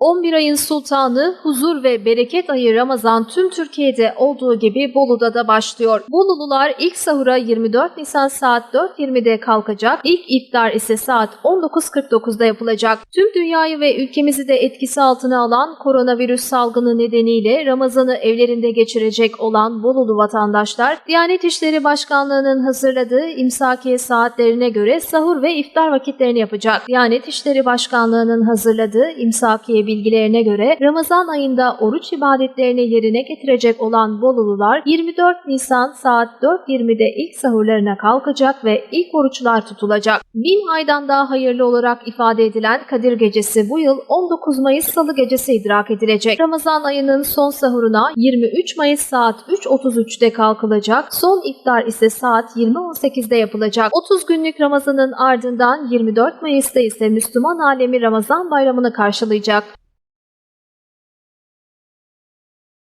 11 ayın sultanı, huzur ve bereket ayı Ramazan tüm Türkiye'de olduğu gibi Bolu'da da başlıyor. Bolulular ilk sahura 24 Nisan saat 4.20'de kalkacak, ilk iftar ise saat 19.49'da yapılacak. Tüm dünyayı ve ülkemizi de etkisi altına alan koronavirüs salgını nedeniyle Ramazan'ı evlerinde geçirecek olan Bolulu vatandaşlar, Diyanet İşleri Başkanlığı'nın hazırladığı imsakiye saatlerine göre sahur ve iftar vakitlerini yapacak. Diyanet İşleri Başkanlığı'nın hazırladığı imsakiye bilgilerine göre Ramazan ayında oruç ibadetlerini yerine getirecek olan Bolulular 24 Nisan saat 4.20'de ilk sahurlarına kalkacak ve ilk oruçlar tutulacak. Bin aydan daha hayırlı olarak ifade edilen Kadir Gecesi bu yıl 19 Mayıs Salı Gecesi idrak edilecek. Ramazan ayının son sahuruna 23 Mayıs saat 3.33'de kalkılacak. Son iftar ise saat 20.18'de yapılacak. 30 günlük Ramazan'ın ardından 24 Mayıs'ta ise Müslüman alemi Ramazan bayramını karşılayacak.